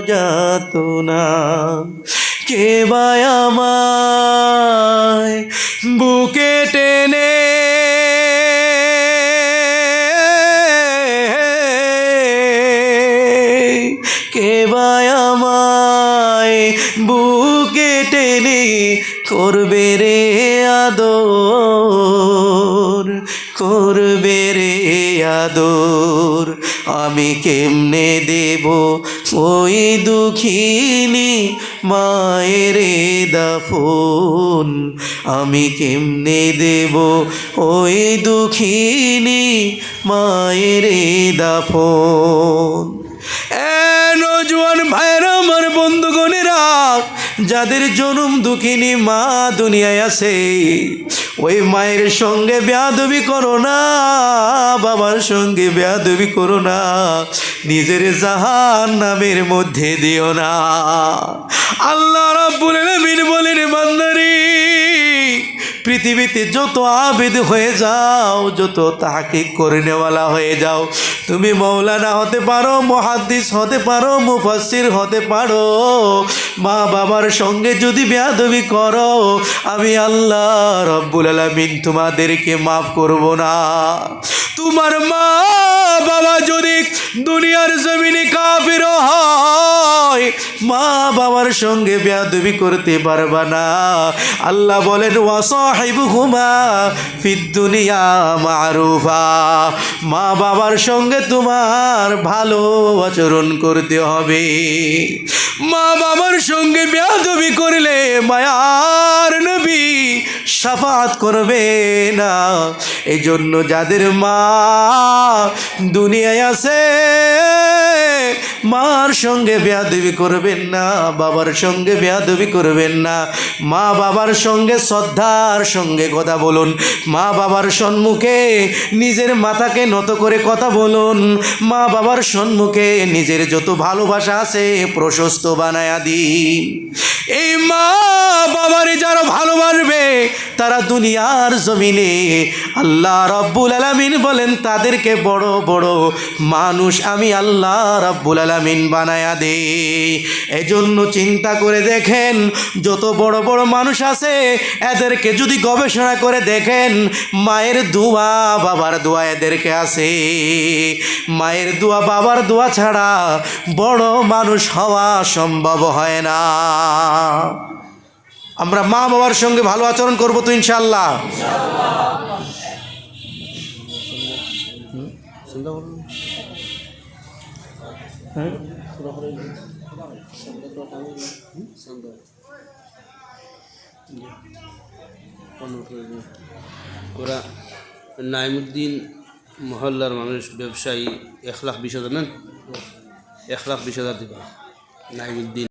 যাত না কে আমায় বুকে টেনে? কে আমায় বুকে টেনে করবে রে আদর? করবে রে আদর? আমি কেমনে দেব ওই দুঃখিনী মায়ের দাফন? আমি কেমনে দেব ওই দুঃখিনী মায়ের দাফন? যাদের জনম দুঃখিনী মা দুনিয়ায় আছে, ওই মায়ের সঙ্গে বেয়াদবি করো না, বাবার সঙ্গে বেয়াদবি করো না, নিজের জাহান নামের মধ্যে দিও না। আল্লাহ রাব্বুল আলামিন বলেন, বান্দারি পৃথিবীতে যত আবেদ হয়ে যাও, যত তাহাকে করে নেওয়ালা হয়ে যাও। তুমি মৌলানা হতে পারো, মহাদ্দিস হতে পারো মুফাসির হতে পারো। মা বাবার সঙ্গে যদি বেয়াদবি করো, আমি আল্লাহ রব্বুল আলামিন তোমাদেরকে মাফ করব না। তোমার মা বাবা যদি দুনিয়ার জমিনে মা বাবার সঙ্গে বেয়াদবি করতে পারবা না। আল্লাহ বলেন ওয়াসাহিবুহুমা ফিদ দুনিয়া মারুফা। মা বাবার সঙ্গে তোমার ভালো আচরণ করতে হবে। মা বাবার সঙ্গে বেয়াদবি করলে মায়ার নবী সাফাত করবে না। এই জন্য যাদের মা দুনিয়ায় আছে মার সঙ্গে বেয়াদবি করবেন না, বাবার সঙ্গে বেয়াদবি করবেন না। মা বাবার সঙ্গে শ্রদ্ধার সঙ্গে কথা বলুন। মা বাবার সম্মুখে নিজের মাথাকে নত করে কথা বলুন। মা বাবার সম্মুখে নিজের যত ভালোবাসা আছে প্রশস্ত বানায়া দিন। এই মা বাবারে যারা ভালোবাসবে তারা দুনিয়ার জমিনে আল্লাহ রব্বুল আলামিন বলেন, তাদেরকে বড় বড় মানুষ আমি আল্লাহ রব্বুল আলামিন বানায়া দে এজন্য চিন্তা করে দেখেন, যত বড় বড় মানুষ আছে, এদেরকে যদি গবেষণা করে দেখেন, মায়ের দোয়া বাবার দোয়া এদেরকে আছে। মায়ের দোয়া বাবার দোয়া ছাড়া বড় মানুষ হওয়া সম্ভব হয় না। আমরা মা বাবার সঙ্গে ভালো আচরণ করব তো ইনশাল্লাহ ওরা নাইমুদ্দিন মহল্লার মানুষ, ব্যবসায়ী এক লাখ বিশ হাজার নেন? এক লাখ বিশ হাজার দিবা, নাইমুদ্দিন।